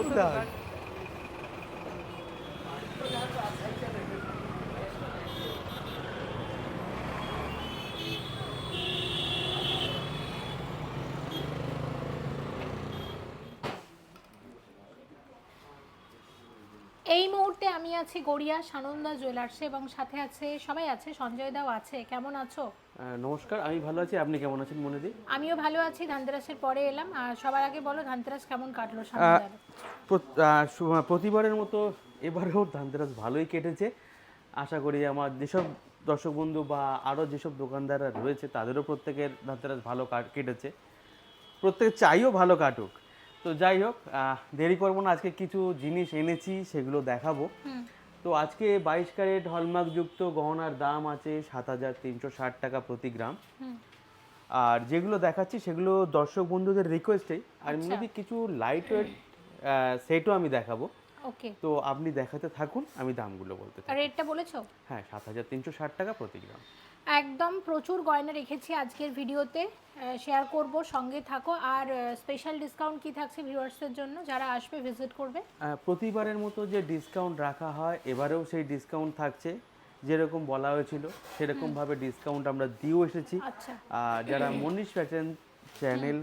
এই মুহূর্তে আমি আছি গড়িয়া সানন্দা জুয়েলার্সে এবং সাথে আছে, সবাই আছে, সঞ্জয় দাও আছে, কেমন আছো? নমস্কার আমি ভালো আছি আপনি কেমন আছেন মনেদি? আমিও ভালো আছি ধানতেরাসের পরে এলাম। আর সবার আগে বলো ধানতেরাস কেমন কাটলো প্রতিবারের মতো এবারেও ধানতেরাস ভালোই কেটেছে। আশা করি আমার যেসব দর্শক বন্ধু বা আরও যেসব দোকানদাররা রয়েছে তাদেরও প্রত্যেকের ধানতেরাস ভালো কাট কেটেছে। প্রত্যেকে চাইও ভালো কাটুক। তো যাই হোক দেরি করব না আজকে কিছু জিনিস এনেছি সেগুলো দেখাবো। তো আজকে বাইশ ক্যারেট হলমার্ক যুক্ত গহনার দাম আছে সাত হাজার তিনশো ষাট টাকা প্রতি গ্রাম। আর যেগুলো দেখাচ্ছি সেগুলো দর্শক বন্ধুদের রিকোয়েস্টে আর মেবি যদি কিছু লাইট ওয়েট সেটও আমি দেখাবো। ওকে। তো আপনি দেখাতে থাকুন আমি দামগুলো বলতে থাকি। রেটটা বলেছ? হ্যাঁ সাত হাজার তিনশো ষাট টাকা প্রতি গ্রাম। একদম প্রচুর গয়না রেখেছি আজকের ভিডিওতে। শেয়ার করব সঙ্গে থাকো। আর স্পেশাল ডিসকাউন্ট কি থাকছে ভিউয়ার্সদের জন্য? যারা আসবে ভিজিট করবে। প্রতিবারের মতো যে ডিসকাউন্ট রাখা হয় এবারেও সেই ডিসকাউন্ট থাকছে। যেরকম বলা হয়েছিল সেরকমভাবে ডিসকাউন্ট আমরা দিয়েও এসেছি। আচ্ছা। আর যারা মনীষ ফ্যাশন চ্যানেল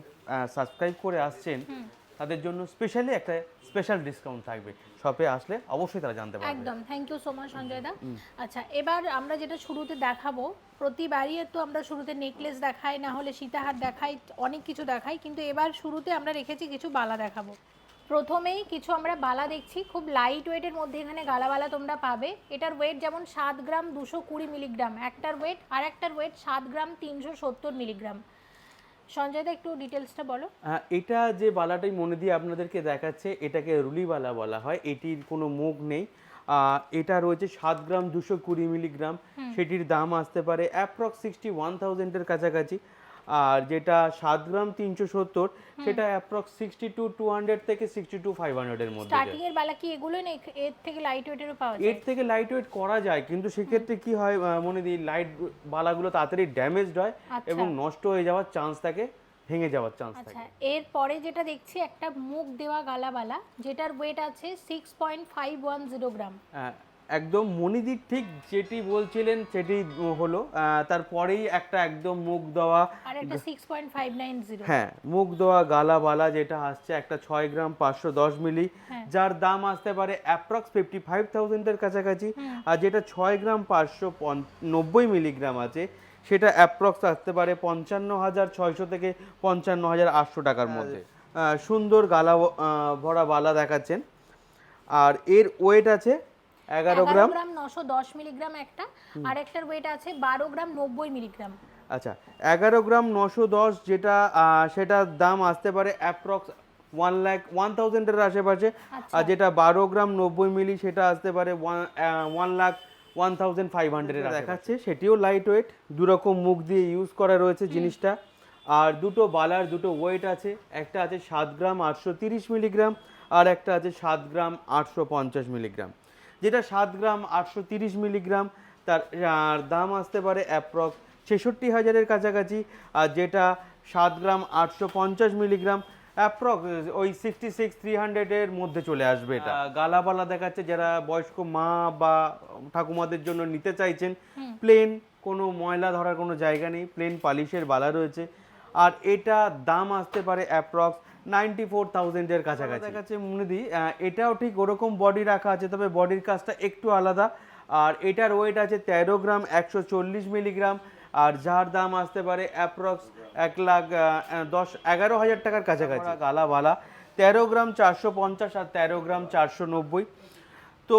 সাবস্ক্রাইব করে আসছেন তাদের জন্য স্পেশালি একটা স্পেশাল ডিসকাউন্ট থাকবে। শপে আসলে অবশ্যই তারা জানতে পারবে। একদম thank you so much Sanjay da. আচ্ছা এবার আমরা যেটা শুরুতে দেখাবো প্রতিবারই তো আমরা শুরুতে নেকলেস দেখাই না হলে সীতাহার দেখাই অনেক কিছু দেখাই কিন্তু এবার শুরুতে আমরা রেখেছি কিছু বালা দেখাবো। প্রথমেই কিছু আমরা বালা দেখছি খুব লাইট ওয়েটের মধ্যে এখানে গালাবালা তোমরা পাবে। এটার ওয়েট যেমন সাত গ্রাম দুশো কুড়ি মিলিগ্রাম একটার ওয়েট আর একটার ওয়েট সাত গ্রাম তিনশো সত্তর মিলিগ্রাম সঞ্জয় দা একটু ডিটেলসটা বলো। হ্যাঁ এটা যে বালাটাই মনে দিয়ে আপনাদেরকে দেখাচ্ছে এটাকে রুলি বালা বলা হয় এটির কোনো মুখ নেই। আহ, এটা রয়েছে সাত গ্রাম দুশো কুড়ি মিলিগ্রাম। সেটির দাম আসতে পারে অ্যাপ্রক্স সিক্সটি ওয়ান থাউজেন্ডের কাছাকাছি। আর যেটা সাত গ্রাম তিনশো সত্তর সেটা approx sixty two two hundred থেকে সিক্সটি টু ফাইভ হান্ড্রেডের মধ্যে স্টার্টিং এর বালা কি এগুলো না এর- এর থেকে লাইট ওয়েটেরও পাওয়া যায়? এর থেকে লাইট ওয়েট করা যায় কিন্তু সেক্ষেত্রে কি হয় মনে দিই লাইট বালাগুলো তাড়াতাড়ি ড্যামেজড হয় আচ্ছা। এবং নষ্ট হয়ে যাওয়ার চান্স থাকে ভেঙে যাওয়ার চান্স থাকে। আচ্ছা এরপরে যেটা দেখছি একটা মুখ দেওয়া গালা গালাবালা যেটার ওয়েট আছে six point five one zero গ্রাম একদম মনিদির ঠিক যেটি বলছিলেন সেটি হলো তারপরেই একটা একদম মুখ দেওয়া হ্যাঁ মুখ দেওয়া গালা বালা যেটা আসছে একটা ছয় গ্রাম পাঁচশো দশ মিলি হ্যাঁ। যার দাম আসতে পারে অ্যাপ্রক্স ফিফটি ফাইভ থাউজেন্ডের কাছাকাছি। আর যেটা ছয় গ্রাম পাঁচশো নব্বই মিলিগ্রাম আছে সেটা অ্যাপ্রক্স আসতে পারে পঞ্চান্ন হাজার ছয়শো থেকে পঞ্চান্ন হাজার আটশো টাকার মধ্যে। সুন্দর গালা ভরা বালা দেখাচ্ছেন। আর এর ওয়েট আছে এগারো গ্রাম? নশো দশ মিলিগ্রাম একটা আর একটার ওয়েট আছে বারো গ্রাম নব্বই মিলিগ্রাম। আচ্ছা এগারো গ্রাম নশো দশ যেটা সেটার দাম আসতে পারে অ্যাপ্রক্স ওয়ান লাখ ওয়ান থাউজেন্ডের আশেপাশে। আচ্ছা। আর যেটা বারো গ্রাম নব্বই মিলি সেটা আসতে পারে one one lakh one thousand five হান্ড্রেডের দেখাচ্ছে। সেটিও লাইট ওয়েট দুরকম মুখ দিয়ে ইউজ করা রয়েছে জিনিসটা। আর দুটো বালার দুটো ওয়েট আছে। একটা আছে সাত গ্রাম আটশো তিরিশ মিলিগ্রাম আর একটা আছে সাত গ্রাম আটশো পঞ্চাশ মিলিগ্রাম। যেটা সাত গ্রাম আটশো তিরিশ মিলিগ্রাম তার আর দাম আসতে পারে অ্যাপ্রক্স ছেষট্টি হাজারের কাছাকাছি আর যেটা সাত গ্রাম আটশো পঞ্চাশ মিলিগ্রাম অ্যাপ্রক্স ওই সিক্সটি সিক্স থ্রি হান্ড্রেডের মধ্যে চলে আসবে এটা। গালাপালা দেখাচ্ছে যারা বয়স্ক মা বা ঠাকুমাদের জন্য নিতে চাইছেন প্লেন কোনো ময়লা ধরার কোনো জায়গা নেই প্লেন পালিশের বালা রয়েছে। আর এটা দাম আসতে পারে অ্যাপ্রক্স নাইনটি ফোর থাউজেন্ডের কাছাকাছি দেখাচ্ছে মুনিদি এটাও ঠিক ওরকম বডি রাখা আছে তবে বডির কাজটা একটু আলাদা। আর এটার ওয়েট আছে তেরো গ্রাম একশো চল্লিশ মিলিগ্রাম আর যার দাম আসতে পারে অ্যাপ্রক্স এক লাখ দশ এগারো হাজার টাকার কাছাকাছি। গালাবালা তেরো গ্রাম চারশো পঞ্চাশ আর তেরো গ্রাম চারশো নব্বই। তো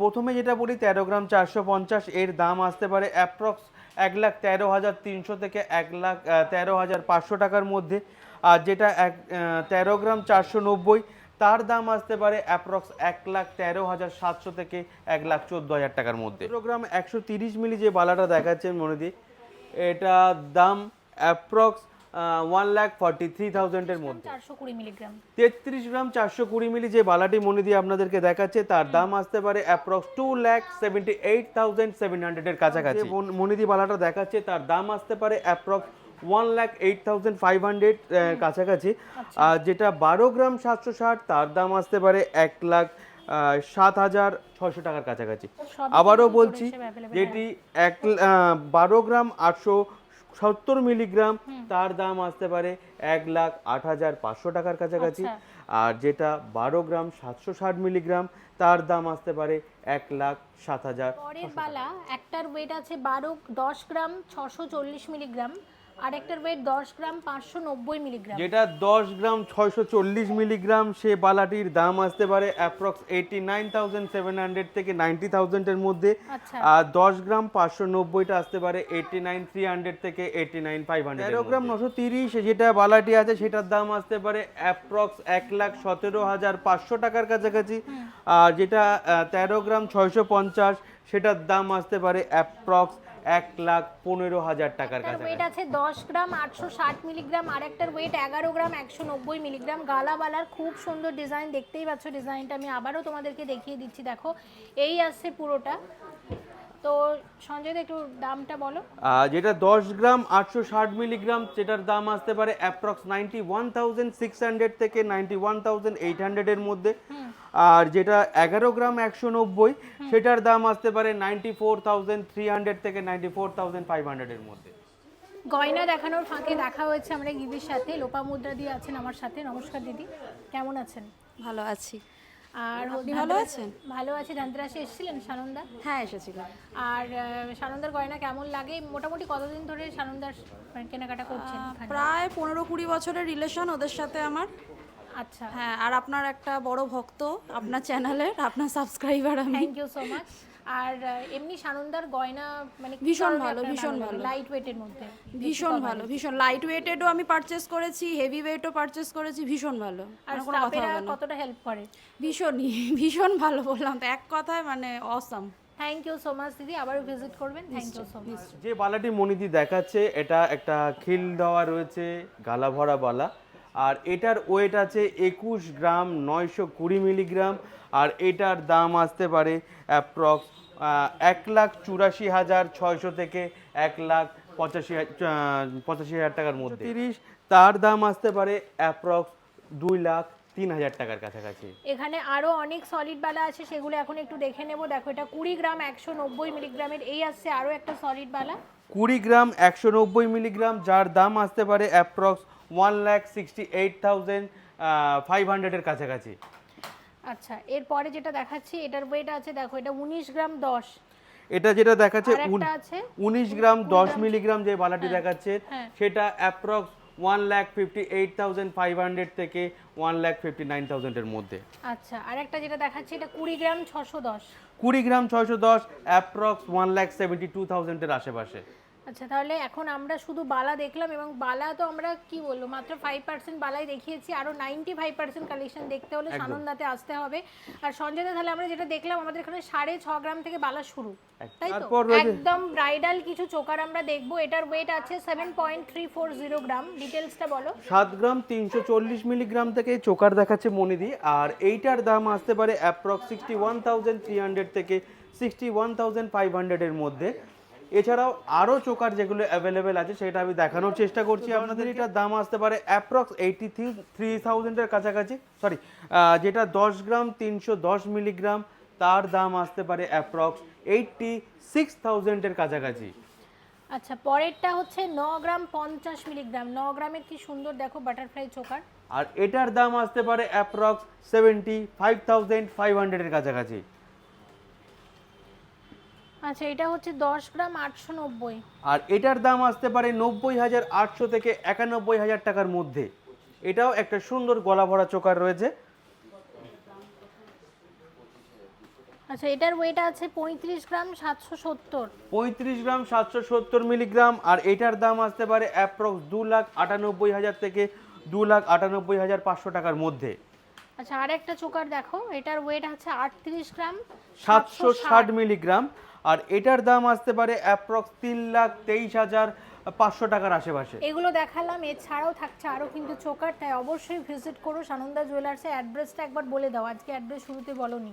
প্রথমে যেটা বলি তেরো গ্রাম চারশো পঞ্চাশ এর দাম আসতে পারে অ্যাপ্রক্স এক লাখ তেরো হাজার তিনশো থেকে এক লাখ তেরো হাজার পাঁচশো টাকার মধ্যে। আর যেটা এক তেরো গ্রাম চারশো নব্বই, তার দাম আসতে পারে অ্যাপ্রক্স এক লাখ তেরো হাজার সাতশো থেকে এক লাখ চোদ্দ হাজার টাকার মধ্যে। গ্রাম একশো তিরিশ মিলি যে বালাটা দেখাচ্ছেন মনে দিয়ে, এটা দাম approx one lakh forty three থাউজেন্ডের মধ্যে। তেত্রিশ গ্রাম চারশো কুড়ি মিলি যে বালাটি মনে দিয়ে আপনাদেরকে দেখাচ্ছে তার দাম আসতে পারে approx two lakh seventy eight thousand seven হান্ড্রেডের কাছাকাছি। মনিদি বালাটা দেখাচ্ছে তার দাম আসতে পারে approx one lakh eight thousand five hundred কাছাকাছি। আর যেটা বারো গ্রাম সাতশো ষাট তার দাম আসতে পারে এক লাখ সাত হাজার ছশো টাকার কাছাকাছি। আবারও বলছি যেটি এক বারো গ্রাম আটশো সত্তর মিলিগ্রাম তার দাম আসতে পারে এক লাখ আট হাজার পাঁচশো টাকার কাছাকাছি। আচ্ছা। আর যেটা বারো গ্রাম সাতশো ষাট মিলিগ্রাম তার দাম আসতে পারে এক লাখ সাত হাজার পরের বালা একটার ওয়েট আছে বারো দশ গ্রাম ছশো চল্লিশ মিলিগ্রাম। আর একটার ওয়েট দশ গ্রাম পাঁচশো নব্বই মিলিগ্রাম যেটা দশ গ্রাম ছয়শো চল্লিশ মিলিগ্রাম সে বালাটির দাম আসতে পারে approx eighty nine thousand seven hundred থেকে নাইনটি থাউজেন্ডের মধ্যে। আচ্ছা। আর দশ গ্রাম পাঁচশো নব্বইটা আসতে পারে এইটি নাইন থ্রি হান্ড্রেড থেকে এইটি নাইন ফাইভ হান্ড্রেড তেরো গ্রাম নশো তিরিশ যেটা বালাটি আছে সেটার দাম আসতে পারে অ্যাপ্রক্স এক লাখ সতেরো হাজার পাঁচশো টাকার কাছাকাছি। আর যেটা তেরো গ্রাম ছয়শো পঞ্চাশ সেটার দাম আসতে পারে অ্যাপ্রক্স এক লাখ পনেরো হাজার টাকার কাছে ওয়েট আছে দশ গ্রাম আটশো ষাট মিলিগ্রাম আর একটার ওয়েট এগারো গ্রাম একশো নব্বই মিলিগ্রাম। গালাবালার খুব সুন্দর ডিজাইন দেখতেই পাচ্ছ ডিজাইনটা আমি আবারও তোমাদেরকে দেখিয়ে দিচ্ছি দেখো এই আছে পুরোটা। তো সঞ্জয় একটু দামটা বলো। যেটা দশ গ্রাম আটশো ষাট মিলিগ্রাম যেটার দাম আসতে পারে approx ninety one thousand six hundred থেকে নাইনটি ওয়ান থাউজেন্ড এইট হান্ড্রেডের মধ্যে। আর যেটা এগারো গ্রাম একশো নব্বই সেটার দাম আসতে পারে ninety four thousand three hundred থেকে নাইনটি ফোর থাউজেন্ড ফাইভ হান্ড্রেডের মধ্যে। গয়না দেখানোর ফাঁকে দেখা হয়েছে আমরা দিদির সাথে। লোপা মুদ্রা দিয়ে আছেন আমার সাথে। নমস্কার দিদি। কেমন আছেন? ভালো আছি। আর আপনি ভালো আছেন? ভালো আছি ধনতেরাসে এসেছিলেন সানন্দা? হ্যাঁ এসেছিলাম আর সানন্দার গয়না কেমন লাগে? মোটামুটি কতদিন ধরে সানন্দার মানে কেনাকাটা করছেন প্রায় পনেরো কুড়ি বছরের রিলেশন ওদের সাথে আমার। আচ্ছা। হ্যাঁ আর আপনার একটা বড় ভক্ত আপনার চ্যানেলের আপনার সাবস্ক্রাইবার আমি। থ্যাংক ইউ সো মাচ আর এমনি সানন্দার গয়না মানে ভীষণ ভালো, ভীষণ ভালো। লাইট ওয়েটের মধ্যে? ভীষণ ভালো ভীষণ। লাইট ওয়েটেডও আমি পারচেস করেছি হেভি ওয়েটও পারচেস করেছি ভীষণ ভালো। আর কোনো কথা হবে না। কতটা হেল্প করে? ভীষণই ভীষণ ভালো বললাম। তো এক কথায় মানে awesome thank you so much দিদি। আবারও ভিজিট করবেন। থ্যাংক ইউ সো মাচ যে বালাটি মনিদি দেখাচ্ছে এটা একটা খিল দেওয়া রয়েছে গালা ভরা বালা। আর এটার ওয়েট আছে একুশ গ্রাম নয়শো কুড়ি মিলিগ্রাম আর এটার দাম আসতে পারে অ্যাপ্রক্স এক লাখ চুরাশি হাজার ছয়শো থেকে এক লাখ পঁচাশি পঁচাশি হাজার টাকার মধ্যে। তিরিশ। তার দাম আসতে পারে অ্যাপ্রক্স দুই লাখ তিন হাজার টাকার কাছাকাছি। এখানে আরও অনেক সলিড বালা আছে সেগুলো এখন একটু দেখে নেব। দেখো এটা কুড়ি গ্রাম একশো নব্বই মিলিগ্রামের এই আসছে আরও একটা সলিড বালা। কুড়ি গ্রাম একশো নব্বই মিলিগ্রাম যার দাম আসতে পারে approx one lakh sixty eight thousand five হান্ড্রেডের কাছাকাছি। আচ্ছা এরপরে যেটা দেখাচ্ছি এটার ওয়েট আছে দেখো এটা উনিশ গ্রাম দশ। এটা যেটা দেখাচ্ছে উনিশ গ্রাম দশ মিলিগ্রাম যে বালাটি দেখাচ্ছে হ্যাঁ। সেটা approx one lakh fifty eight thousand five hundred থেকে ওয়ান ল্যাক ফিফটি নাইন থাউজেন্ডের মধ্যে। আচ্ছা আর একটা যেটা দেখাচ্ছি এটা কুড়ি গ্রাম ছশো দশ। কুড়ি গ্রাম ছয়শো দশ approx one lakh seventy two থাউজেন্ডের আশেপাশে। আচ্ছা তাহলে এখন আমরা শুধু বালা দেখলাম এবং বালা তো আমরা কি বলব মাত্র ফাইভ পার্সেন্ট বালাই দেখিয়েছি আরও নাইনটি ফাইভ পার্সেন্ট কালেকশন দেখতে হলে সানন্দাতে আসতে হবে। আর সঞ্জয়দা তাহলে আমরা যেটা দেখলাম আমাদের এখানে সাড়ে ছ গ্রাম থেকে বালা শুরু তাই তো? একদম ব্রাইডাল কিছু চোকার আমরা দেখব এটার ওয়েট আছে seven point three four zero গ্রাম ডিটেলসটা বলো। সাত গ্রাম তিনশো চল্লিশ মিলিগ্রাম থেকে চোকার দেখাচ্ছে মনিদি আর এইটার দাম আসতে পারে approx sixty one thousand three hundred থেকে সিক্সটি ওয়ান থাউজেন্ড ফাইভ হান্ড্রেডের মধ্যে। এছাড়াও আরও চোকার যেগুলো অ্যাভেলেবেল আছে সেটা আমি দেখানোর চেষ্টা করছি আপনাদের। এটার দাম আসতে পারে অ্যাপ্রক্স এইটি থ্রি থ্রি থাউজেন্ডের কাছাকাছি সরি যেটা দশ গ্রাম তিনশো দশ মিলিগ্রাম তার দাম আসতে পারে অ্যাপ্রক্স এইটটি সিক্স থাউজেন্ডের কাছাকাছি। আচ্ছা পরেরটা হচ্ছে ন গ্রাম পঞ্চাশ মিলিগ্রাম ন গ্রামের কি সুন্দর দেখো বাটারফ্লাই চোকার। আর এটার দাম আসতে পারে approx seventy five thousand five হান্ড্রেডের কাছাকাছি। আচ্ছা এটা হচ্ছে দশ গ্রাম আটশো নব্বই। আর এটার দাম আসতে পারে নব্বই হাজার আটশো থেকে একানব্বই হাজার টাকার মধ্যে। এটাও একটা সুন্দর গলা ভরা চোকার রয়েছে। আচ্ছা এটার ওয়েট আছে পঁয়ত্রিশ গ্রাম সাতশো সত্তর। পঁয়ত্রিশ গ্রাম সাতশো সত্তর মিলিগ্রাম আর এটার দাম আসতে পারে অ্যাপ্রক্স দু লাখ আটানব্বই হাজার থেকে দু লাখ আটানব্বই হাজার পাঁচশো টাকার মধ্যে। আচ্ছা আর একটা চোকার দেখো। এটার ওয়েট আছে আটত্রিশ গ্রাম সাতশো ষাট মিলিগ্রাম। আর এটার দাম আসতে পারে অ্যাপ্রক্স তিন লাখ তেইশ হাজার পাঁচশো টাকার আশেপাশে। এগুলো দেখালাম এছাড়াও থাকছে আরও কিন্তু চোকার তাই অবশ্যই ভিজিট করো। সানন্দা জুয়েলার্সের অ্যাড্রেসটা একবার বলে দাও আজকে অ্যাড্রেস শুরুতে বলনি।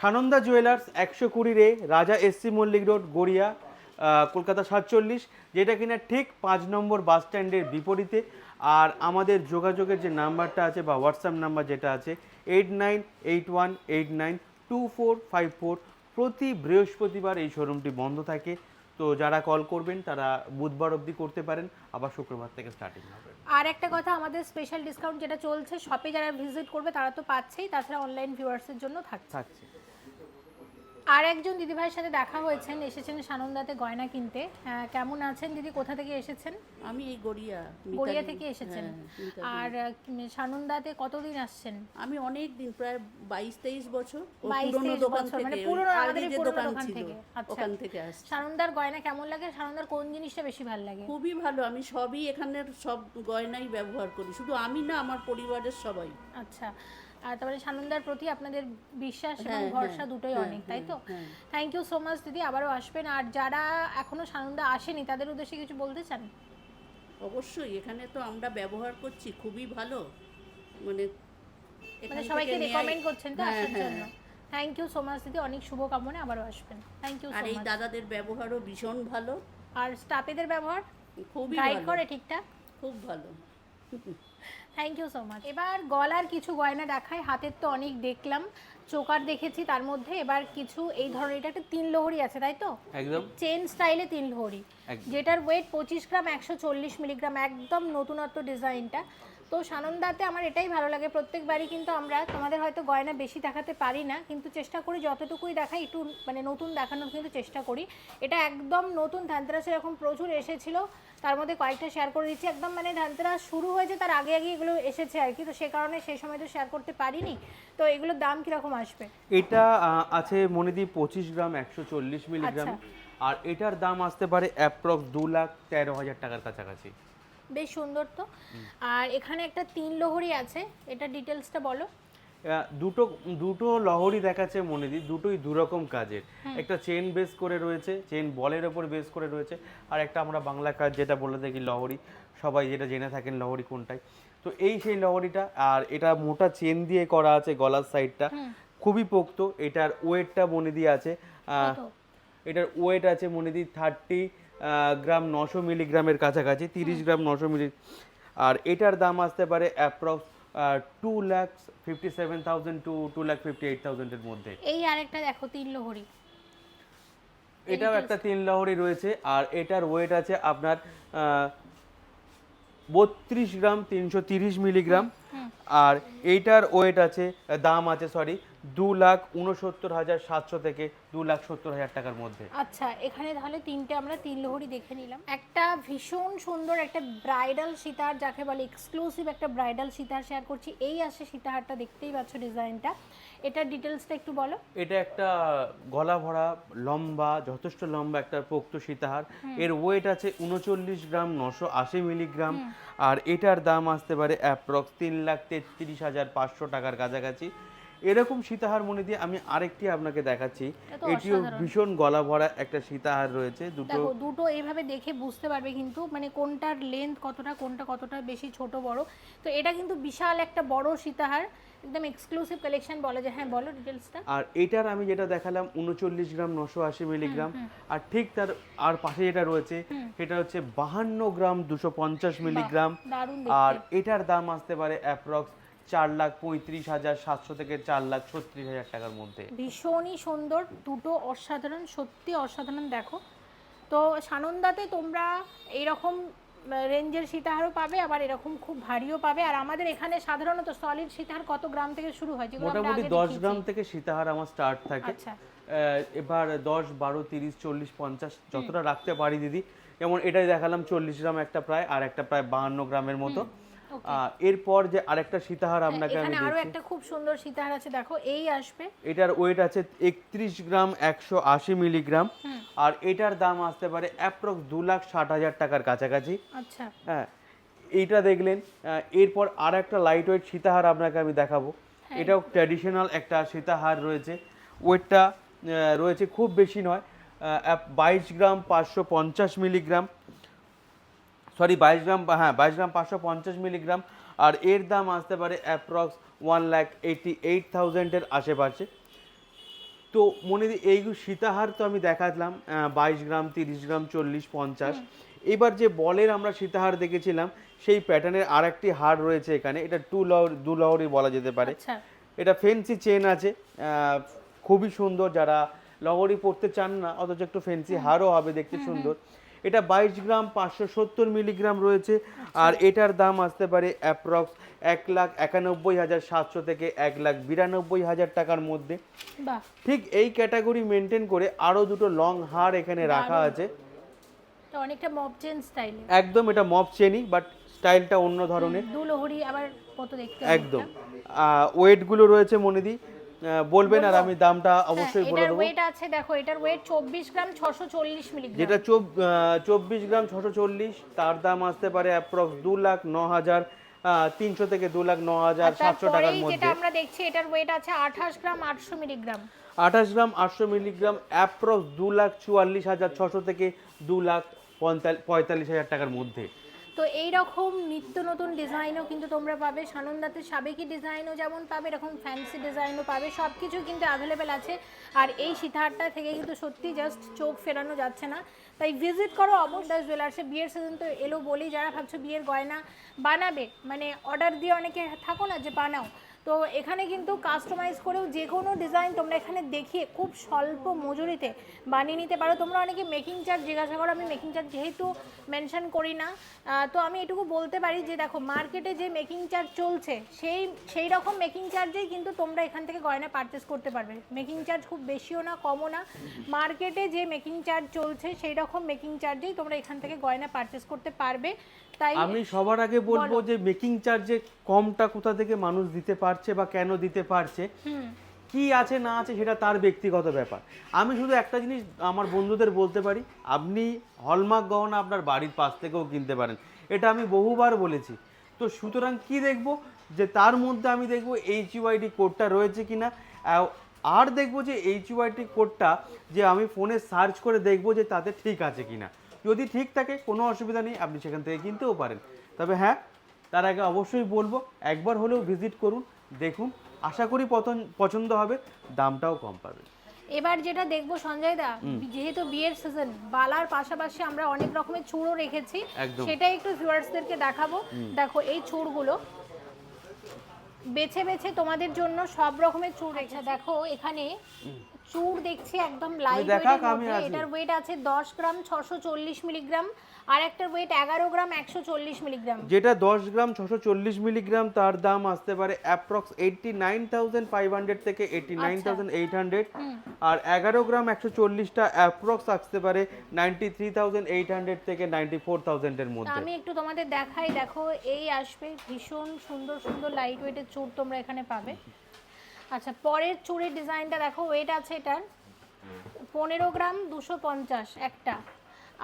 সানন্দা জুয়েলার্স একশো কুড়ি রে রাজা এসসি মল্লিক রোড গড়িয়া কলকাতা সাতচল্লিশ যেটা কিনা ঠিক পাঁচ নম্বর বাস স্ট্যান্ডের বিপরীতে। আর আমাদের যোগাযোগের যে নাম্বারটা আছে বা হোয়াটসঅ্যাপ নাম্বার যেটা আছে eight nine eight one eight nine two four five four প্রতি বৃহস্পতিবার এই শোরুমটি বন্ধ থাকে। তো যারা কল করবেন তারা বুধবার অবধি করতে পারেন আবার শুক্রবার থেকে স্টার্টিং হবে। আর একটা কথা আমাদের স্পেশাল ডিসকাউন্ট যেটা চলছে শপে যারা ভিজিট করবে তারা তো পাচ্ছেই তাছাড়া অনলাইন ভিউয়ার্সের জন্য থাকছে। থাকছে। আর একজন দিদিভাইয়ের সাথে দেখা হয়েছেন এসেছেন সানন্দাতে গয়না কিনতে। আহ, কেমন আছেন দিদি? কোথা থেকে এসেছেন? আমি এই গড়িয়া গড়িয়া থেকে এসেছেন। হ্যাঁ, আর সানন্দাতে কতদিন আসছেন? আমি অনেক দিন প্রায় বাইশ তেইশ বছর। ও 22, পুরনো দোকান মানে থেকে পুরনো যে পুরনো দোকান দোকান থেকে। আচ্ছা। ওখান থেকে আসছি। সানন্দার গয়না কেমন লাগে? সানন্দার কোন জিনিসটা বেশি ভালো লাগে? খুবই ভালো আমি সবই এখানের সব গয়নাই ব্যবহার করি। শুধু আমি না আমার পরিবারের সবাই। আচ্ছা। আর তারপরে সানন্দার প্রতি আপনাদের বিশ্বাস এবং হ্যাঁ, ভরসা হ্যাঁ, দুটোই হ্যাঁ, অনেক তাই তো। থ্যাংক ইউ সো মাচ দিদি আবারও আসবেন। আর যারা এখনও সানন্দা আসেনি তাদের উদ্দেশ্যে কিছু বলতে চান? অবশ্যই এখানে তো আমরা ব্যবহার করছি খুবই ভালো। মানে মানে সবাইকে রেকমেন্ড করছেন তো আসার। জন্য। থ্যাংক ইউ সো মাচ দিদি অনেক শুভকামনা আবারও আসবেন। থ্যাংক ইউ আর এই দাদাদের ব্যবহারও ভীষণ ভালো। আর স্টাফেদের ব্যবহার? খুবই গাইড ভালো। করে ঠিকঠাক? খুব ভালো। থ্যাংক ইউ সো মাচ এবার গলার কিছু গয়না দেখায় হাতের তো অনেক দেখলাম। চোকার দেখেছি তার মধ্যে। এবার কিছু এই ধরনের এটা একটা তিন লোহরি আছে তাই তো? একদম। চেন স্টাইলে তিন লোহরি। যেটার ওয়েট পঁচিশ গ্রাম একশো চল্লিশ মিলিগ্রাম একদম নতুনত্ব ডিজাইনটা তো সানন্দাতে আমার এটাই ভালো লাগে প্রত্যেকবারই কিন্তু আমরা তোমাদের হয়তো গয়না বেশি দেখাতে পারি না কিন্তু চেষ্টা করি যতটুকুই দেখাই একটু মানে নতুন দেখানোর কিন্তু চেষ্টা করি। এটা একদম নতুন ধানতেরাস এরকম প্রচুর এসেছিল তার মধ্যে কয়েকটা শেয়ার করে দিচ্ছি। একদম মানে ধানতেরাস শুরু হয়েছে তার আগে আগে এগুলো এসেছে আর কি তো সে কারণে সেই সময় তো শেয়ার করতে পারিনি। তো এগুলোর দাম কীরকম আসবে? এটা আছে মনিদি পঁচিশ গ্রাম একশো চল্লিশ মিলিগ্রাম আচ্ছা। আর এটার দাম আসতে পারে অ্যাপ্রক্স দু লাখ তেরো হাজার টাকার কাছাকাছি। বেশ সুন্দর তো। আর এখানে একটা তিন লোহরি আছে এটা ডিটেলসটা বলো। দুটো দুটো লহরি দেখাচ্ছে মনিদি দুটোই দুরকম কাজের। একটা চেন বেস করে রয়েছে চেন বলের ওপর বেস করে রয়েছে আর একটা আমরা বাংলা কাজ যেটা বলে থাকি লহরি সবাই যেটা জেনে থাকেন লহরি কোনটাই। তো এই সেই লহরিটা আর এটা মোটা চেন দিয়ে করা আছে গলার সাইডটা খুবই পোক্ত এটার ওয়েটটা মনে মনিদি আছে এটার ওয়েট আছে মনে মনিদি থার্টি গ্রাম নশো মিলিগ্রামের কাছাকাছি তিরিশ গ্রাম নশো মিলি আর এটার দাম আসতে পারে approx two lakh fifty seven thousand two two lakh fifty eight থাউজেন্ডের মধ্যে। এই আরেকটা দেখো তিন লোহরি। এটাও একটা তিন লহরি রয়েছে আর এটার ওয়েট আছে আপনার বত্রিশ গ্রাম তিনশো তিরিশ মিলিগ্রাম। আর এইটার ওয়েট আছে দাম আছে সরি দু লাখ উনসত্তর হাজার সাতশো থেকে দু লাখ সত্তর হাজার টাকার মধ্যে। আচ্ছা এখানে তাহলে তিনটে আমরা তিন লোহরি দেখে নিলাম। একটা ভীষণ সুন্দর একটা ব্রাইডাল সীতার যাকে বলে এক্সক্লুসিভ একটা ব্রাইডাল সীতার শেয়ার করছি। এই আসে সীতাহারটা দেখতেই পাচ্ছ ডিজাইনটা। এটার ডিটেলসটা একটু বলো। এটা একটা গলা ভরা লম্বা যথেষ্ট লম্বা একটা পোক্ত সীতাহার। এর ওয়েট আছে উনচল্লিশ গ্রাম নশো আশি মিলিগ্রাম। আর এটার দাম আসতে পারে অ্যাপ্রক্স তিন লাখ তেত্রিশ হাজার পাঁচশো টাকার কাছাকাছি। এরকম সীতাহার মনে দিয়ে আমি আরেকটি আপনাকে দেখাচ্ছি। এটা এটিও ভীষণ গলা ভরা একটা সীতাহার রয়েছে। দুটো দুটো এইভাবে দেখে বুঝতে পারবে কিন্তু মানে কোনটার লেন্থ কতটা কোনটা কতটা বেশি ছোট বড়। তো এটা কিন্তু বিশাল একটা বড় সীতাহার একদম এক্সক্লুসিভ কালেকশন বলা যায় হ্যাঁ বলো ডিটেলসটা আর এটার আমি যেটা দেখালাম উনচল্লিশ গ্রাম নশো আশি মিলিগ্রাম আর ঠিক তার আর পাশে যেটা রয়েছে সেটা হচ্ছে বাহান্ন গ্রাম দুশো পঞ্চাশ মিলিগ্রাম আর এটার দাম আসতে পারে অ্যাপ্রক্স চার লাখ পঁয়ত্রিশ হাজার সাতশো থেকে চার লাখ ছত্রিশ হাজার টাকার মধ্যে। ভীষণই সুন্দর দুটো অসাধারণ সত্যি অসাধারণ দেখো। তো সানন্দাতে তোমরা এইরকম রেঞ্জের সীতাহারও পাবে আবার এরকম খুব ভারীও পাবে। আর আমাদের এখানে সাধারণত সলিড সীতাহার কত গ্রাম থেকে শুরু হয়? যেগুলো মোটামুটি দশ গ্রাম থেকে সীতাহার আমার স্টার্ট থাকে। আচ্ছা। এবার দশ বারো তিরিশ চল্লিশ পঞ্চাশ যতটা রাখতে পারি দিদি। যেমন এটাই দেখালাম চল্লিশ গ্রাম একটা প্রায় আর একটা প্রায় বাহান্ন গ্রামের মতো। এরপর যে আরেকটা সীতাহার আপনাকে আমি আরও একটা খুব সুন্দর সীতাহার আছে দেখো এই আসবে। এটার ওয়েট আছে একত্রিশ গ্রাম একশো আশি মিলিগ্রাম। আর এটার দাম আসতে পারে অ্যাপ্রক্স দু লাখ ষাট হাজার টাকার কাছাকাছি। আচ্ছা। হ্যাঁ এইটা দেখলেন এরপর আর একটা লাইট ওয়েট সীতাহার আপনাকে আমি দেখাবো। এটাও ট্র্যাডিশনাল একটা সীতাহার রয়েছে। ওয়েটটা রয়েছে খুব বেশি নয় বাইশ গ্রাম পাঁচশো পঞ্চাশ মিলিগ্রাম। সরি বাইশ গ্রাম হ্যাঁ বাইশ গ্রাম পাঁচশো পঞ্চাশ মিলিগ্রাম আর এর দাম আসতে পারে approx one lakh eighty eight থাউজেন্ডের আশেপাশে। তো মনে এই সীতাহার তো আমি দেখালাম বাইশ গ্রাম তিরিশ গ্রাম চল্লিশ পঞ্চাশ। এবার যে বলের আমরা সীতাহার দেখেছিলাম সেই প্যাটার্নের আর একটি হার রয়েছে এখানে। এটা টু লহরি দু লহরি বলা যেতে পারে। আচ্ছা। এটা ফেন্সি চেন আছে খুবই সুন্দর। যারা লহরি পড়তে চান না অথচ একটু ফেন্সি হারও হবে দেখতে সুন্দর। এটা বাইশ গ্রাম পাঁচশো সত্তর মিলিগ্রাম রয়েছে। আর এটার দাম আসতে পারে অ্যাপ্রক্স এক লাখ একানব্বই হাজার সাতশো থেকে এক লাখ বিরানব্বই হাজার টাকার মধ্যে। ঠিক এই ক্যাটাগরি মেনটেন করে আরও দুটো লং হার এখানে রাখা আছে। অনেকটা মব চেন স্টাইলে একদম এটা মপ চেনি বাট স্টাইলটা অন্য ধরনের। দু লোহরি আবার কত দেখতে একদম। ওয়েটগুলো রয়েছে মনিদি বলবেন আর আমি দামটা অবশ্যই বলে হ্যাঁ, দেবো। ওয়েট আছে দেখো এটার ওয়েট চব্বিশ গ্রাম ছশো চল্লিশ মিলিগ্রাম যেটা চব্বিশ গ্রাম ছশো চল্লিশ তার দাম আসতে পারে অ্যাপ্রক্স দু লাখ ন হাজার তিনশো থেকে দু লাখ ন হাজার সাতশো টাকার মধ্যে। যেটা আমরা দেখছি এটার ওয়েট আছে আঠাশ গ্রাম আটশো মিলিগ্রাম আঠাশ গ্রাম আটশো মিলিগ্রাম অ্যাপ্রক্স দু লাখ চুয়াল্লিশ হাজার ছশো থেকে দু লাখ পঁয়তাল- পঁয়তাল্লিশ হাজার টাকার মধ্যে। তো এই রকম নিত্য নতুন ডিজাইনও কিন্তু তোমরা পাবে। সানন্দাতে সাবেকি ডিজাইনও যেমন পাবে, এরকম ফ্যান্সি ডিজাইনও পাবে। সব কিছু কিন্তু অ্যাভেলেবেল আছে। আর এই সীতাহারটা থেকে কিন্তু সত্যি জাস্ট চোখ ফেরানো যাচ্ছে না। তাই ভিজিট করো অবশ্যই জুয়েলার্সে বিয়ের সিজন তো এলো বলেই যারা ভাবছ বিয়ের গয়না বানাবে মানে অর্ডার দিয়ে অনেকে থাকো না যে বানাও। তো এখানে কিন্তু কাস্টমাইজ করেও যে কোনো ডিজাইন তোমরা এখানে দেখিয়ে খুব স্বল্প মজুরিতে বানিয়ে নিতে পারো। তোমরা অনেকে মেকিং চার্জ জিজ্ঞাসা করো আমি মেকিং চার্জ যেহেতু মেনশন করি না তো আমি এটুকু বলতে পারি যে দেখো মার্কেটে যে মেকিং চার্জ চলছে সেই সেই রকম মেকিং চার্জেই কিন্তু তোমরা এখান থেকে গয়না পারচেস করতে পারবে। মেকিং চার্জ খুব বেশিও না কমও না। মার্কেটে যে মেকিং চার্জ চলছে সেই রকম মেকিং চার্জেই তোমরা এখান থেকে গয়না পারচেস করতে পারবে। তাই আমি সবার আগে বলব যে মেকিং চার্জে কমটা কোথা থেকে মানুষ দিতে পারছে বা কেন দিতে পারছে কি আছে না আছে সেটা তার ব্যক্তিগত ব্যাপার। আমি শুধু একটা জিনিস আমার বন্ধুদের বলতে পারি আপনি হলমার্ক গহনা আপনার বাড়ির পাশ থেকেও কিনতে পারেন। এটা আমি বহুবার বলেছি। তো সুতরাং কি দেখব? যে তার মধ্যে আমি দেখব এইচ ইউআইডি কোডটা রয়েছে কিনা আ- আর দেখব যে এইচ ইউআইডি কোডটা যে আমি ফোনে সার্চ করে দেখব যে তাতে ঠিক আছে কিনা। যদি ঠিক থাকে কোনো অসুবিধা নেই আপনি সেখান থেকে কিনতেও পারেন। তবে হ্যাঁ তার আগে অবশ্যই বলব একবার হলেও ভিজিট করুন দেখুন। আশা করি পছন্দ হবে দামটাও কম পাবে এবার যেটা দেখব সঞ্জয় দা যেহেতু বিয়ের সিজন বালার পাশাপাশি আমরা অনেক রকমের চুড়ও রেখেছি। সেটা একটু ভিউয়ার্সদেরকে দেখাবো। দেখো এই চুড়গুলো বেছে বেছে তোমাদের জন্য সব রকমের চুড় আচ্ছা দেখো এখানে চুড় দেখছি একদম লাইট আছি। এটার ওয়েট আছে দশ গ্রাম ছশো চল্লিশ মিলিগ্রাম। আর একটার ওয়েট এগারো গ্রাম একশো চল্লিশ মিলিগ্রাম যেটা দশ গ্রাম ছশো চল্লিশ মিলিগ্রাম তার দাম আসতে পারে approx eighty nine thousand five hundred থেকে eighty nine thousand eight hundred আর এগারো গ্রাম একশো চল্লিশটা অ্যাপ্রক্স আসতে পারে ninety three thousand eight hundred থেকে নাইনটি ফোর থাউজেন্ডের মধ্যে। আমি একটু তোমাদের দেখাই দেখো এই আসবে ভীষণ সুন্দর সুন্দর লাইট ওয়েটের চুড় তোমরা এখানে পাবে। আচ্ছা পরের চুড়ের ডিজাইনটা দেখো ওয়েট আছে এটার। পনেরো গ্রাম দুশো পঞ্চাশ একটা।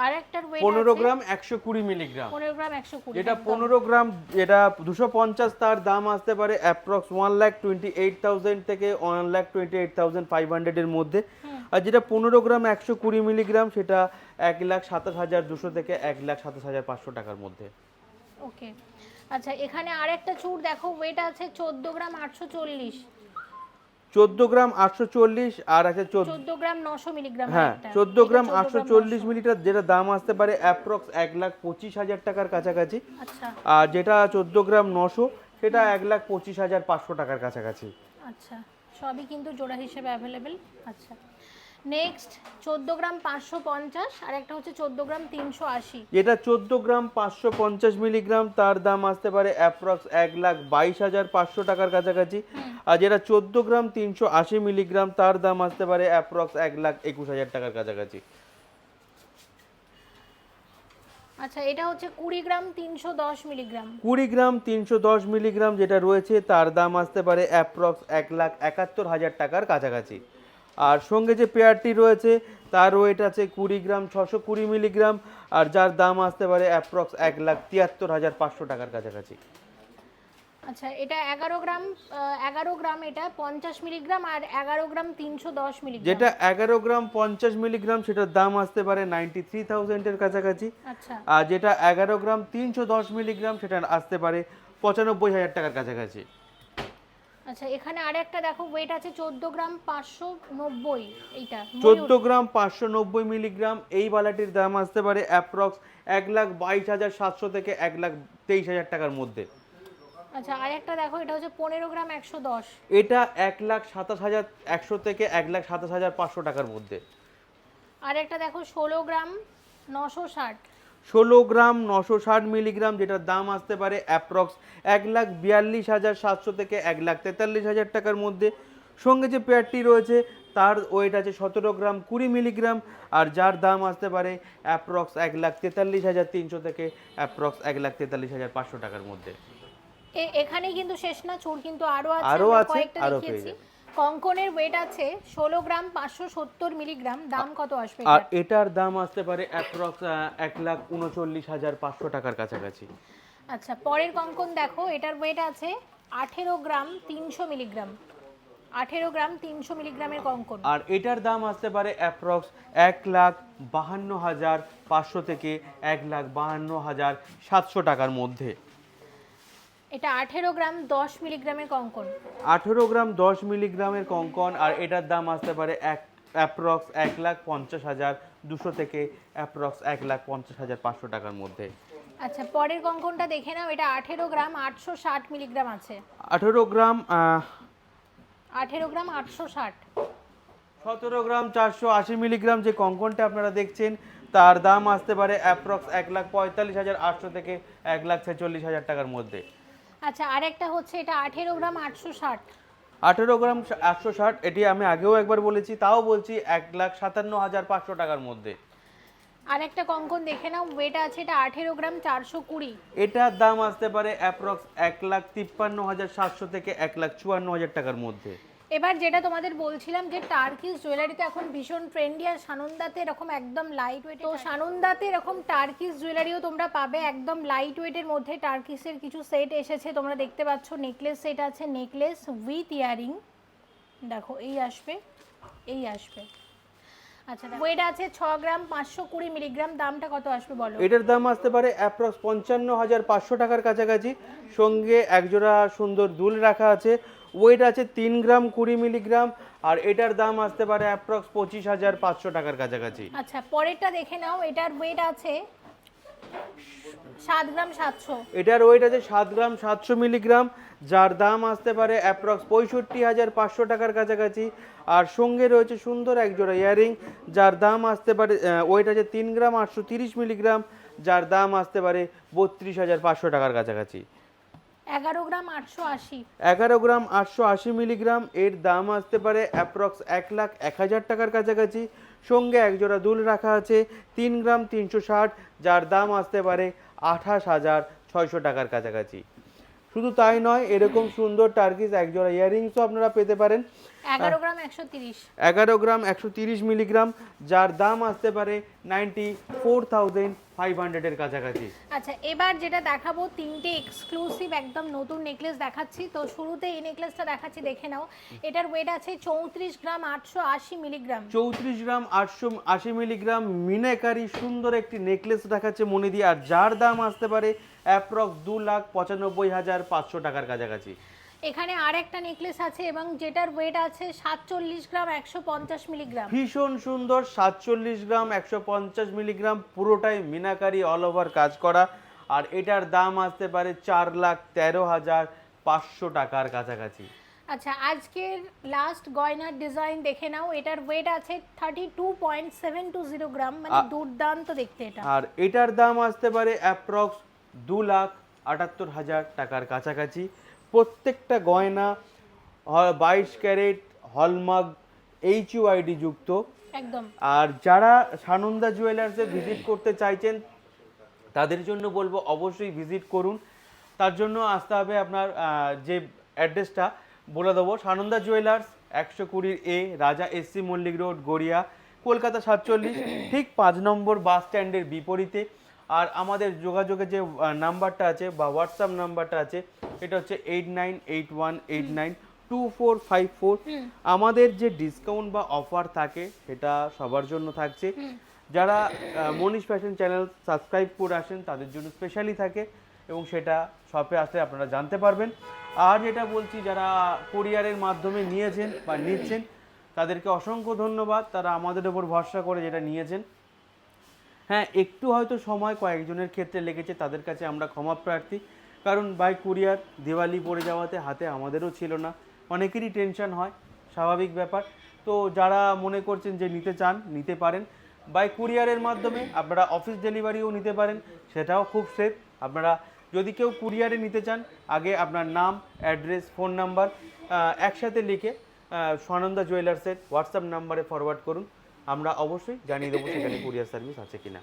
আর একটার ওয়েট পনেরো গ্রাম একশো কুড়ি মিলিগ্রাম পনেরো গ্রাম একশো কুড়ি যেটা পনেরো গ্রাম যেটা দুশো পঞ্চাশ তার দাম আসতে পারে approx one lakh twenty eight thousand থেকে one lakh twenty eight thousand five হান্ড্রেডের মধ্যে। আর যেটা পনেরো গ্রাম একশো কুড়ি মিলিগ্রাম সেটা এক লাখ সাতাশ হাজার দুশো থেকে এক লাখ সাতাশ হাজার পাঁচশো টাকার মধ্যে। ওকে আচ্ছা এখানে আর একটা চুড় দেখো ওয়েট আছে চোদ্দ গ্রাম আটশো চল্লিশ। চোদ্দ গ্রাম আটশো চল্লিশ আর আছে চোদ্দ গ্রাম নশো মিলিগ্রাম হ্যাঁ। চোদ্দ গ্রাম আটশো চল্লিশ মিলিটার যেটা দাম আসতে পারে অ্যাপ্রক্স এক লাখ পঁচিশ হাজার টাকার কাছাকাছি। আচ্ছা। আর যেটা চোদ্দ গ্রাম নশো সেটা এক লাখ পঁচিশ হাজার পাঁচশো টাকার কাছাকাছি। আচ্ছা সবই কিন্তু জোড়া হিসেবে অ্যাভেলেবেল আচ্ছা। নেক্সট চোদ্দ গ্রাম পাঁচশো পঞ্চাশ আর একটা হচ্ছে চোদ্দ গ্রাম তিনশো আশি। যেটা চোদ্দ গ্রাম পাঁচশো পঞ্চাশ মিলিগ্রাম তার দাম আসতে পারে অ্যাপ্রক্স এক লাখ বাইশ হাজার পাঁচশো টাকার কাছাকাছি। আর যেটা চোদ্দ গ্রাম তিনশো আশি মিলিগ্রাম তার দাম আসতে পারে অ্যাপ্রক্স এক লাখ একুশ হাজার টাকার কাছাকাছি। আচ্ছা এটা হচ্ছে কুড়ি গ্রাম তিনশো দশ মিলিগ্রাম। কুড়ি গ্রাম তিনশো দশ মিলিগ্রাম যেটা রয়েছে তার দাম আসতে পারে অ্যাপ্রক্স এক লাখ একাত্তর হাজার টাকার কাছাকাছি। আর সঙ্গে যে পেয়ারটি রয়েছে তার ওয়েট আছে কুড়ি গ্রাম ছশো কুড়ি মিলিগ্রাম আর যার দাম আসতে পারে অ্যাপ্রক্স এক লাখ তিয়াত্তর হাজার পাঁচশো টাকার কাছাকাছি। আচ্ছা এটা এগারো গ্রাম এগারো গ্রাম এটা পঞ্চাশ মিলিগ্রাম আর এগারো গ্রাম তিনশো দশ মিলিগ্রাম। যেটা এগারো গ্রাম পঞ্চাশ মিলিগ্রাম সেটার দাম আসতে পারে নাইনটি থ্রি থাউজেন্ডের কাছাকাছি। আচ্ছা। আর যেটা এগারো গ্রাম তিনশো দশ মিলিগ্রাম সেটা আসতে পারে পঁচানব্বই হাজার টাকার কাছাকাছি। আচ্ছা এখানে আর একটা দেখো ওয়েট আছে চোদ্দ গ্রাম পাঁচশো নব্বই এইটা চোদ্দ গ্রাম পাঁচশো নব্বই মিলিগ্রাম এই বালাটির দাম আসতে পারে অ্যাপ্রক্স এক লাখ বাইশ হাজার সাতশো থেকে এক লাখ তেইশ হাজার টাকার মধ্যে। আচ্ছা আর একটা দেখো এটা হচ্ছে পনেরো গ্রাম একশো দশ। এটা এক লাখ সাতাশ হাজার একশো থেকে এক লাখ সাতাশ হাজার পাঁচশো টাকার মধ্যে। আর একটা দেখো ষোলো গ্রাম নশো ষাট। ষোলো গ্রাম নশো ষাট মিলিগ্রাম যেটার দাম আসতে পারে অ্যাপ্রক্স এক লাখ বিয়াল্লিশ হাজার সাতশো থেকে এক লাখ তেতাল্লিশ হাজার টাকার মধ্যে। সঙ্গে যে পেয়ারটি রয়েছে তার ওয়েট আছে সতেরো গ্রাম কুড়ি মিলিগ্রাম আর যার দাম আসতে পারে অ্যাপ্রক্স এক লাখ তেতাল্লিশ হাজার তিনশো থেকে অ্যাপ্রক্স এক লাখ তেতাল্লিশ হাজার পাঁচশো টাকার মধ্যে। এ- এখানেই কিন্তু শেষ না চুর কিন্তু আরও আছে আরও আছে, কয়েকটা আরও পেয়ে দেখিয়েছি যাবে। কঙ্কনের ওয়েট আছে ষোলো গ্রাম পাঁচশো সত্তর মিলিগ্রাম দাম কত আসবে আর এটার? দাম আসতে পারে অ্যাপ্রক্স এক লাখ উনচল্লিশ হাজার পাঁচশো টাকার কাছাকাছি। আচ্ছা পরের কঙ্কন দেখো এটার ওয়েট আছে আঠেরো গ্রাম তিনশো মিলিগ্রাম আঠেরো গ্রাম তিনশো মিলিগ্রামের কঙ্কন। আর এটার দাম আসতে পারে অ্যাপ্রক্স এক লাখ বাহান্ন হাজার পাঁচশো থেকে এক লাখ বাহান্ন হাজার সাতশো টাকার মধ্যে। এটা আঠেরো গ্রাম দশ মিলিগ্রামের কঙ্কন। আঠেরো গ্রাম দশ মিলিগ্রামের কঙ্কন আর এটার দাম আসতে পারে এক অ্যাপ্রক্স এক লাখ পঞ্চাশ হাজার দুশো থেকে অ্যাপ্রক্স এক লাখ পঞ্চাশ হাজার পাঁচশো টাকার মধ্যে। আচ্ছা পরের কঙ্কনটা দেখে নাও এটা আঠেরো গ্রাম আটশো ষাট মিলিগ্রাম আছে। আঠেরো গ্রাম আঠেরো গ্রাম আটশো ষাট। সতেরো গ্রাম চারশো আশি মিলিগ্রাম যে কঙ্কনটা আপনারা দেখছেন তার দাম আসতে পারে অ্যাপ্রক্স এক লাখ পঁয়তাল্লিশ হাজার আটশো থেকে এক লাখ ছেচল্লিশ হাজার টাকার মধ্যে। আচ্ছা আরেকটা হচ্ছে এটা আঠেরো গ্রাম আটশো ষাট। আঠেরো গ্রাম একশো ষাট এটি আমি আগেও একবার বলেছি তাও বলছি এক লাখ সাতান্ন হাজার পাঁচশো টাকার মধ্যে। আর একটা কঙ্কন দেখে নাও ওয়েট আছে এটা আঠেরো গ্রাম চারশো কুড়ি। এটার দাম আসতে পারে অ্যাপ্রক্স এক লাখ তিপ্পান্ন হাজার সাতশো থেকে এক লাখ চুয়ান্ন হাজার টাকার মধ্যে। এবার যেটা তোমাদের বলছিলাম যে টার্কিস জুয়েলারিতে এখন ভীষণ ট্রেন্ডি আর সানন্দাতে এরকম একদম লাইট ওয়েট তো সানন্দাতে এরকম টার্কিস জুয়েলারিও তোমরা পাবে। একদম লাইট ওয়েটের মধ্যে টার্কিসের কিছু সেট এসেছে। তোমরা দেখতে পাচ্ছ নেকলেস সেট আছে। নেকলেস উইথ ইয়ারিং দেখো এই আসবে এই আসবে। আচ্ছা ওয়েট আছে ছ গ্রাম পাঁচশো কুড়ি মিলিগ্রাম দামটা কত আসবে বলো? এটার দাম আসতে পারে অ্যাপ্রক্স পঞ্চান্ন হাজার পাঁচশো টাকার কাছাকাছি। সঙ্গে একজোড়া সুন্দর দুল রাখা আছে। ওয়েট আছে তিন গ্রাম কুড়ি মিলিগ্রাম আর এটার দাম আসতে পারে অ্যাপ্রক্স পঁচিশ হাজার পাঁচশো টাকার কাছাকাছি। আচ্ছা পরেরটা দেখে নাও এটার ওয়েট আছে সাত গ্রাম সাতশো। এটার ওয়েট আছে সাত গ্রাম সাতশো মিলিগ্রাম যার দাম আসতে পারে অ্যাপ্রক্স পঁয়ষট্টি হাজার পাঁচশো টাকার কাছাকাছি। আর সঙ্গে রয়েছে সুন্দর এক জোড়া ইয়ারিং যার দাম আসতে পারে ওয়েট আছে তিন গ্রাম আটশো তিরিশ মিলিগ্রাম যার দাম আসতে পারে বত্রিশ হাজার পাঁচশো টাকার কাছাকাছি। এগারো গ্রাম আটশো আশি। এগারো গ্রাম আটশো আশি মিলিগ্রাম, এর দাম আসতে পারে অ্যাপ্রক্স এক লাখ এক হাজার টাকার কাছাকাছি। সঙ্গে এক জোড়া দুল রাখা আছে, তিন গ্রাম তিনশো ষাট, যার দাম আসতে পারে আঠাশ হাজার ছয়শো টাকার কাছাকাছি। শুধু তাই নয়, এরকম সুন্দর টার্কিস এক জোড়া ইয়ারিংসও আপনারা পেতে পারেন। এগারো গ্রাম একশো তিরিশ। এগারো গ্রাম একশো তিরিশ মিলিগ্রাম যার দাম আসতে পারে নাইনটি ফোর থাউজেন্ড ফাইভ হান্ড্রেডের কাছাকাছি। আচ্ছা এবার যেটা দেখাবো তিনটে এক্সক্লুসিভ একদম নতুন নেকলেস দেখাচ্ছি। তো শুরুতে এই নেকলেসটা দেখাচ্ছি দেখে নাও। এটার ওয়েট আছে চৌত্রিশ গ্রাম আটশো আশি মিলিগ্রাম। চৌত্রিশ গ্রাম আটশো আশি মিলিগ্রাম মিনাকারি সুন্দর একটি নেকলেস দেখাচ্ছে মনে দিয়ে আর যার দাম আসতে পারে অ্যাপ্রক্স দু লাখ পঁচানব্বই হাজার পাঁচশো টাকার কাছাকাছি। এখানে আর একটা নেকলেস আছে এবং যেটার ওয়েট আছে সাতচল্লিশ গ্রাম একশো পঞ্চাশ মিলিগ্রাম ভীষণ সুন্দর সাতচল্লিশ গ্রাম একশো পঞ্চাশ মিলিগ্রাম পুরোটাই মিনাকারি অল ওভার কাজ করা। আর এটার দাম আসতে পারে চার লাখ তেরো হাজার পাঁচশো টাকার কাছাকাছি। আচ্ছা আজকের লাস্ট গয়নার ডিজাইন দেখে নাও। এটার ওয়েট আছে thirty two point seven two zero গ্রাম মানে দুর্দান্ত দেখতে এটা। আর এটার দাম আসতে পারে অ্যাপ্রক্স দু লাখ আটাত্তর হাজার টাকার কাছাকাছি। প্রত্যেকটা গয়না বাইশ ক্যারেট হলমার্ক এইচ ইউআইডি যুক্ত। একদম। আর যারা সানন্দা জুয়েলার্সে ভিজিট করতে চাইছেন তাদের জন্য বলব অবশ্যই ভিজিট করুন। তার জন্য আসতে হবে আপনার যে অ্যাড্রেসটা বলে দেবো। সানন্দা জুয়েলার্স একশো কুড়ির A Raja SC Mallick road Garia Kolkata সাতচল্লিশ ঠিক পাঁচ নম্বর বাস স্ট্যান্ডের বিপরীতে। আর আমাদের যোগাযোগের যে নাম্বারটা আছে বা হোয়াটসঅ্যাপ নাম্বারটা আছে এটা হচ্ছে eight nine eight one eight nine two four five four আমাদের যে ডিসকাউন্ট বা অফার থাকে সেটা সবার জন্য থাকছে। যারা মনীষ ফ্যাশন চ্যানেল সাবস্ক্রাইব করে আসেন তাদের জন্য স্পেশালি থাকে এবং সেটা শপে আসলে আপনারা জানতে পারবেন। আর যেটা বলছি যারা কোরিয়ারের মাধ্যমে নিয়েছেন বা নিচ্ছেন তাদেরকে অসংখ্য ধন্যবাদ। তারা আমাদের উপর ভরসা করে যেটা নিয়েছেন। হ্যাঁ একটু হয়তো সময় কয়েকজনের ক্ষেত্রে লেগেছে তাদের কাছে আমরা ক্ষমা প্রার্থী। কারণ বাই কুরিয়ার দিওয়ালি পড়ে যাওয়াতে হাতে আমাদেরও ছিল না। অনেকেরই টেনশন হয় স্বাভাবিক ব্যাপার। তো যারা মনে করছেন যে নিতে চান নিতে পারেন। বাই কুরিয়ারের মাধ্যমে আপনারা অফিস ডেলিভারিও নিতে পারেন সেটাও খুব সেফ। আপনারা যদি কেউ কুরিয়ারে নিতে চান আগে আপনার নাম অ্যাড্রেস ফোন নাম্বার একসাথে লিখে আহ, স্বনন্দা জুয়েলার্সের হোয়াটসঅ্যাপ নাম্বারে ফরওয়ার্ড করুন। আমরা অবশ্যই জানিয়ে দেবো সেখানে কুরিয়ার সার্ভিস আছে কিনা।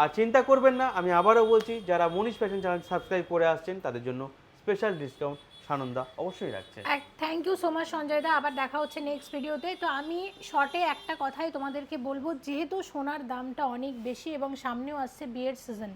আর চিন্তা করবেন না, আমি আবারও বলছি, যারা মনীষ ফ্যাশন চ্যানেল সাবস্ক্রাইব করে আসছেন, তাদের জন্য স্পেশাল ডিসকাউন্ট সানন্দা অবশ্যই রাখছেন thank you so much Sanjay দা। আবার দেখা হচ্ছে নেক্সট ভিডিওতে তো। আমি শর্টে একটা কথাই তোমাদেরকে বলব, যেহেতু সোনার দামটা অনেক বেশি এবং সামনেও আসছে বিয়ের সিজন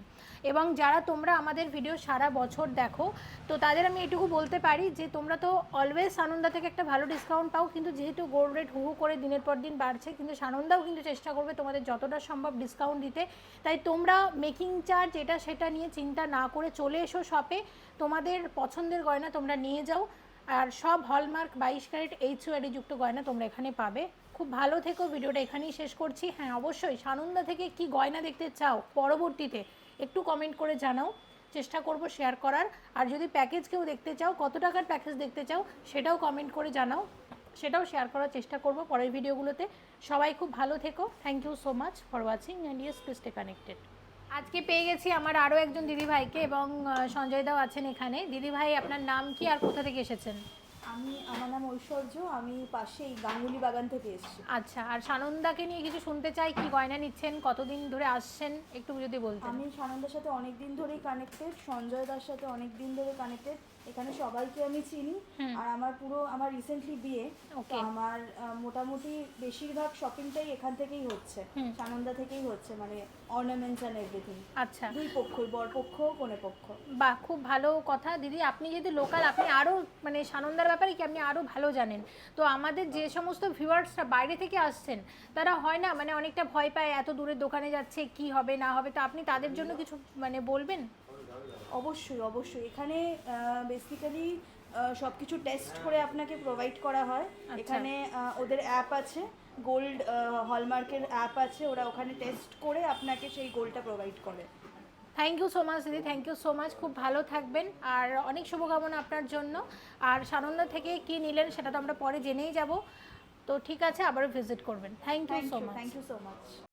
এবং যারা তোমরা আমাদের ভিডিও সারা বছর দেখো, তো তাদের আমি এটুকু বলতে পারি যে তোমরা তো অলওয়েজ সানন্দা থেকে একটা ভালো ডিসকাউন্ট পাও, কিন্তু যেহেতু গোল্ড রেট হু করে দিনের পর দিন বাড়ছে, কিন্তু সানন্দাও কিন্তু চেষ্টা করবে তোমাদের যতটা সম্ভব ডিসকাউন্ট দিতে। তাই তোমরা মেকিং চার্জ এটা সেটা নিয়ে চিন্তা না করে চলে এসো শপে তোমাদের পছন্দের গয়না তোমরা নিয়ে যাও। আর সব হলমার্ক বাইশ ক্যারেট এইচ যুক্ত গয়না তোমরা এখানে পাবে। খুব ভালো থেকো, ভিডিওটা এখানেই শেষ করছি। হ্যাঁ অবশ্যই সানন্দা থেকে কি গয়না দেখতে চাও পরবর্তীতে একটু কমেন্ট করে জানাও। চেষ্টা করব শেয়ার করার। আর যদি প্যাকেজ কেউ দেখতে চাও, কত টাকার প্যাকেজ দেখতে চাও, সেটাও কমেন্ট করে জানাও। সেটাও শেয়ার করার চেষ্টা করব পরের ভিডিওগুলোতে সবাই খুব ভালো থেকো। Thank you so much for watching and yes please stay connected আজকে পেয়ে গেছি আমার আরও একজন দিদিভাইকে এবং সঞ্জয় দাও আছেন এখানে। দিদিভাই আপনার নাম কি আর কোথা থেকে এসেছেন? আমি আমার নাম ঐশ্বর্য আমি পাশেই গাঙ্গুলি বাগান থেকে এসেছি। আচ্ছা আর সানন্দাকে নিয়ে কিছু শুনতে চাই কি গয়না নিচ্ছেন কতদিন ধরে আসছেন একটু যদি বলতেন। আমি সানন্দার সাথে অনেক দিন ধরেই কানেক্টেড সঞ্জয় দার সাথে অনেক দিন ধরে কানেক্টেড এখানে সবাইকে আমি চিনি। আর আমার পুরো আমার রিসেন্টলি বিয়ে তো আমার মোটামুটি বেশিরভাগ শপিংটাই এখান থেকেই হচ্ছে। সানন্দা থেকেই হচ্ছে মানে অর্নামেন্টস অ্যান্ড এভরিথিং আচ্ছা। দুই পক্ষই বর পক্ষ কোনে পক্ষ। বাহ খুব ভালো কথা। দিদি আপনি যেহেতু লোকাল আপনি আরও মানে সানন্দার ব্যাপারে কি আপনি আরও ভালো জানেন? তো আমাদের যে সমস্ত ভিউয়ার্সরা বাইরে থেকে আসছেন তারা হয় না মানে অনেকটা ভয় পায় এত দূরের দোকানে যাচ্ছে কি হবে না হবে। তো আপনি তাদের জন্য কিছু মানে বলবেন? অবশ্যই অবশ্যই। এখানে বেসিক্যালি সব কিছু টেস্ট করে আপনাকে প্রোভাইড করা হয়। আচ্ছা। এখানে ওদের অ্যাপ আছে গোল্ড হলমার্কের অ্যাপ আছে। ওরা ওখানে টেস্ট করে আপনাকে সেই গোল্ডটা প্রোভাইড করে। থ্যাংক ইউ সো মাচ দিদি। থ্যাংক ইউ সো মাচ খুব ভালো থাকবেন। আর অনেক শুভকামনা আপনার জন্য। আর সানন্দা থেকে কি নিলেন সেটা তো আমরা পরে জেনেই যাব। তো ঠিক আছে আবারও ভিজিট করবেন। Thank you so much thank you so much